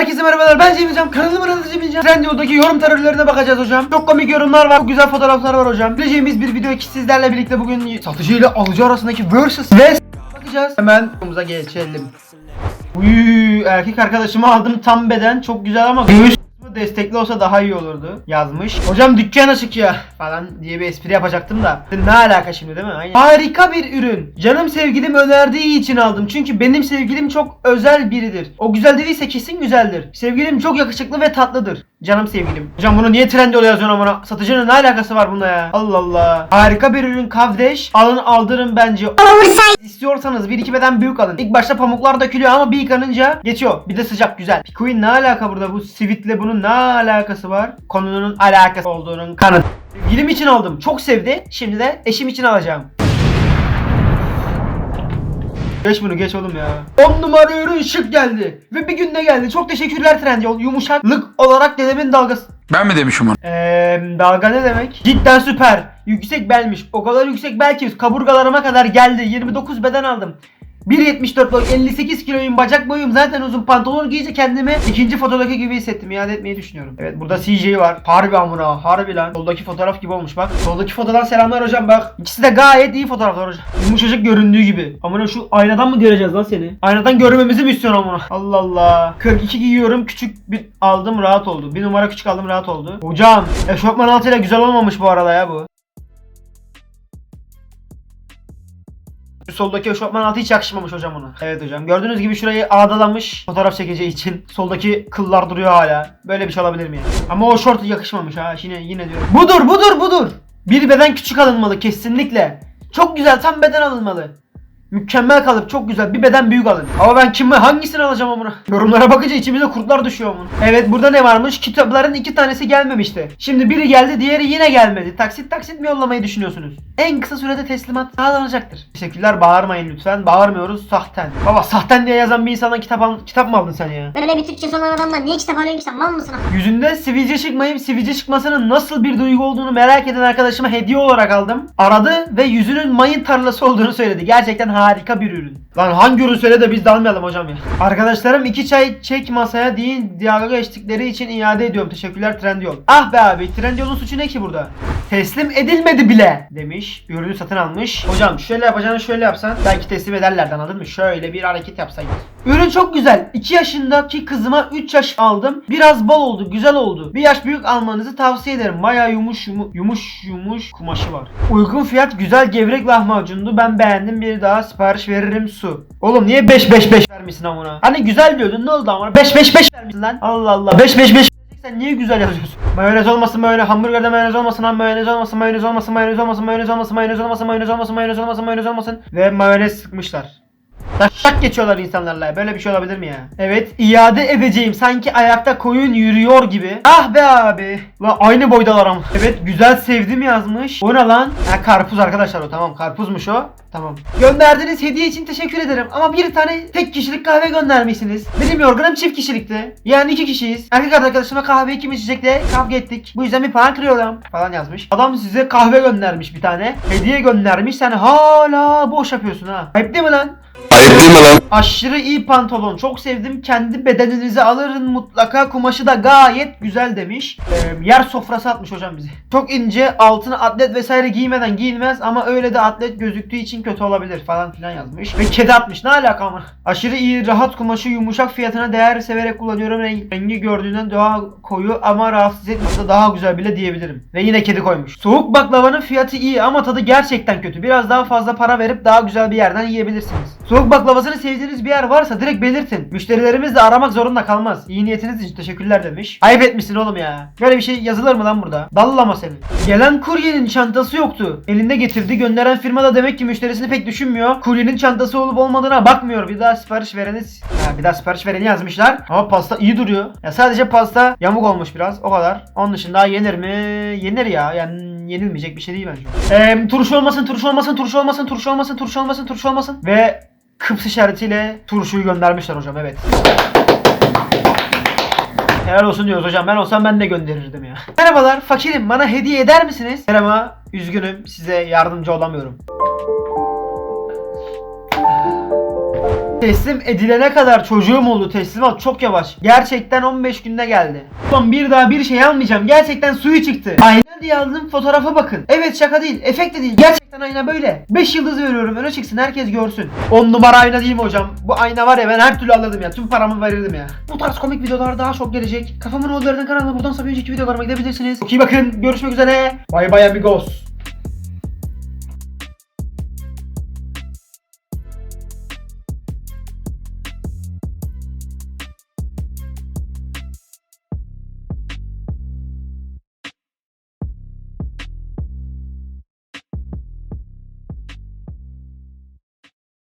Herkese merhabalar ben Cem Hocam kanalıma Radyo Cem Trendyol'daki yorum terörlerine bakacağız hocam. Çok komik yorumlar var güzel fotoğraflar var hocam. Bileceğimiz bir video ki sizlerle birlikte bugün satıcı ile alıcı arasındaki versus ve bakacağız. Hemen videomuza geçelim. Uy, erkek arkadaşımı aldım tam beden. Çok güzel ama göğüs destekli olsa daha iyi olurdu yazmış. Hocam dükkan açık ya falan diye bir espri yapacaktım da. Ne alaka şimdi değil mi? Aynen. Harika bir ürün. Canım sevgilim önerdiği için aldım. Çünkü benim sevgilim çok özel biridir. O güzel dediyse kesin güzeldir. Sevgilim çok yakışıklı ve tatlıdır. Canım sevgilim. Hocam bunu niye Trendyol yazıyorsun amına? Satıcının ne alakası var bunda ya? Allah Allah. Harika bir ürün Kavdeş. Alın aldırın bence. İstiyorsanız bir iki beden büyük alın. İlk başta pamuklar dökülüyor ama bir yıkanınca geçiyor. Bir de sıcak güzel. Pikuin ne alaka burada? Bu sivitle bunun ne alakası var? Konunun alakası olduğunun kanıt. Sevgilim için aldım. Çok sevdi. Şimdi de eşim için alacağım. Geç bunu geç oğlum ya. 10 numara ürün şık geldi. Ve bir günde geldi. Çok teşekkürler Trendyol. Yumuşaklık olarak dedemin dalgası. Ben mi demişim onu? Eee dalga ne demek? Cidden süper. Yüksek belmiş. O kadar yüksek bel ki kaburgalarıma kadar geldi. 29 beden aldım. 1.74 boy 58 kiloyum bacak boyum zaten uzun pantolon giyince kendimi ikinci fotodaki gibi hissettim iade etmeyi düşünüyorum. Evet burada CJ var. Harbi amına harbi lan. Soldaki fotoğraf gibi olmuş bak. Soldaki fotodan selamlar hocam bak. İkisi de gayet iyi fotoğraflar hocam. Yumuşacık göründüğü gibi. Amına şu aynadan mı göreceğiz lan seni? Aynadan görmemizi mi istiyorsun amına? Allah Allah. 42 giyiyorum küçük bir aldım rahat oldu. Bir numara küçük aldım rahat oldu. Hocam eşofman altıyla güzel olmamış bu arada ya bu. Soldaki eşofman altı hiç yakışmamış hocam ona. Evet hocam. Gördüğünüz gibi şurayı ağdalamış fotoğraf çekeceği için. Soldaki kıllar duruyor hala. Böyle bir şey olabilir mi ya? Ama o şort yakışmamış ha. Yine yine diyorum. Budur budur budur. Bir beden küçük alınmalı kesinlikle. Çok güzel tam beden alınmalı. Mükemmel kalıp çok güzel bir beden büyük alın. Ama ben kimi hangisini alacağım amına? Yorumlara bakınca içimize kurtlar düşüyor amına. Evet burada ne varmış? Kitapların iki tanesi gelmemişti. Şimdi biri geldi diğeri yine gelmedi. Taksit taksit mi yollamayı düşünüyorsunuz? En kısa sürede teslimat sağlanacaktır. Teşekkürler bağırmayın lütfen. Bağırmıyoruz sahten. Baba sahten diye yazan bir insandan kitap, al kitap mı aldın sen ya? Böyle bir Türkçesi olan adamla niye kitap alıyorsun ki sen mal mısın? Yüzünde sivilce çıkmayıp sivilce çıkmasının nasıl bir duygu olduğunu merak eden arkadaşıma hediye olarak aldım. Aradı ve yüzünün mayın tarlası olduğunu söyledi. Gerçekten harika bir ürün. Lan hangi ürün söyle de biz de almayalım hocam ya. Arkadaşlarım iki çay çek masaya deyin diyaga geçtikleri için iade ediyorum. Teşekkürler Trendyol. Ah be abi Trendyol'un suçu ne ki burada? Teslim edilmedi bile demiş. Ürünü satın almış. Hocam şöyle yapacağını şöyle yapsan belki teslim ederlerdi anladın mı? Şöyle bir hareket yapsaydın. Ürün çok güzel. 2 yaşındaki kızıma 3 yaş aldım. Biraz bol oldu, güzel oldu. Bir yaş büyük almanızı tavsiye ederim. Baya yumuş yumu- yumuş yumuş kumaşı var. Uygun fiyat güzel gevrek lahmacundu. Ben beğendim. Bir daha sipariş veririm su. Oğlum niye 5 5 5 vermişsin amına? Hani güzel diyordun ne oldu amına? 5 5 5 vermişsin lan. Allah Allah. 5 5 5 sen niye güzel yazıyorsun? Mayonez olmasın mayonez, hamburgerde mayonez olmasın, lan mayonez olmasın, mayonez olmasın, mayonez olmasın, mayonez olmasın, mayonez olmasın, mayonez olmasın, mayonez olmasın, mayonez olmasın ve mayonez sıkmışlar. Taşak geçiyorlar insanlarla. Böyle bir şey olabilir mi ya? Evet, iade edeceğim. Sanki ayakta koyun yürüyor gibi. Ah be abi. Lan aynı boydalar ama. Evet, güzel sevdim yazmış. O ne lan? Ha karpuz arkadaşlar o. Tamam, karpuzmuş o. Tamam. Gönderdiğiniz hediye için teşekkür ederim. Ama bir tane tek kişilik kahve göndermişsiniz. Benim yorganım çift kişilikti. Yani iki kişiyiz. Erkek arkadaşıma kahve kim içecekle kavga ettik. Bu yüzden bir puan kırıyorum. Falan yazmış. Adam size kahve göndermiş bir tane. Hediye göndermiş. Sen hala boş yapıyorsun ha. Ayıp değil mi lan? Ayıp değil mi lan? Aşırı iyi pantolon. Çok sevdim. Kendi bedeninize alırın mutlaka. Kumaşı da gayet güzel demiş. Ee, yer sofrası atmış hocam bize. Çok ince. Altına atlet vesaire giymeden giyilmez ama öyle de atlet gözüktüğü için kötü olabilir falan filan yazmış. Ve kedi atmış. Ne alaka ama? Aşırı iyi rahat kumaşı yumuşak fiyatına değer severek kullanıyorum. Rengi gördüğünden daha koyu ama rahatsız etmese daha güzel bile diyebilirim. Ve yine kedi koymuş. Soğuk baklavanın fiyatı iyi ama tadı gerçekten kötü. Biraz daha fazla para verip daha güzel bir yerden yiyebilirsiniz. Soğuk baklavasını sevdiğiniz bir yer varsa direkt belirtin. Müşterilerimiz de aramak zorunda kalmaz. İyi niyetiniz için teşekkürler demiş. Ayıp etmişsin oğlum ya. Böyle bir şey yazılır mı lan burada? Dallama seni. Gelen kuryenin çantası yoktu. Elinde getirdi. Gönderen firma da demek ki müşterisini pek düşünmüyor. Kuryenin çantası olup olmadığına bakmıyor. Bir daha sipariş vereni ha, bir daha sipariş vereni yazmışlar. Ama pasta iyi duruyor. Ya sadece pasta yamuk olmuş biraz. O kadar. Onun dışında yenir mi? Yenir ya. Yani yenilmeyecek bir şey değil bence. Eee turşu olmasın, turşu olmasın, turşu olmasın, turşu olmasın, turşu olmasın, turşu olmasın. Ve Kıps işaretiyle turşuyu göndermişler hocam evet. Helal olsun diyoruz hocam. Ben olsam ben de gönderirdim ya. Merhabalar fakirim bana hediye eder misiniz? Merhaba üzgünüm size yardımcı olamıyorum. Teslim edilene kadar çocuğum oldu teslimat çok yavaş. Gerçekten 15 günde geldi. Ulan bir daha bir şey almayacağım. Gerçekten suyu çıktı. Ayna diye aldığım fotoğrafa bakın. Evet şaka değil. Efekt de değil. Gerçekten ayna böyle. 5 yıldız veriyorum. Öne çıksın herkes görsün. 10 numara ayna değil mi hocam? Bu ayna var ya ben her türlü alırdım ya. Tüm paramı verirdim ya. Bu tarz komik videolar daha çok gelecek. Kafamın oğullarının kanalına buradan sonra önceki videolarıma gidebilirsiniz. Çok iyi bakın. Görüşmek üzere. Bay bay amigos.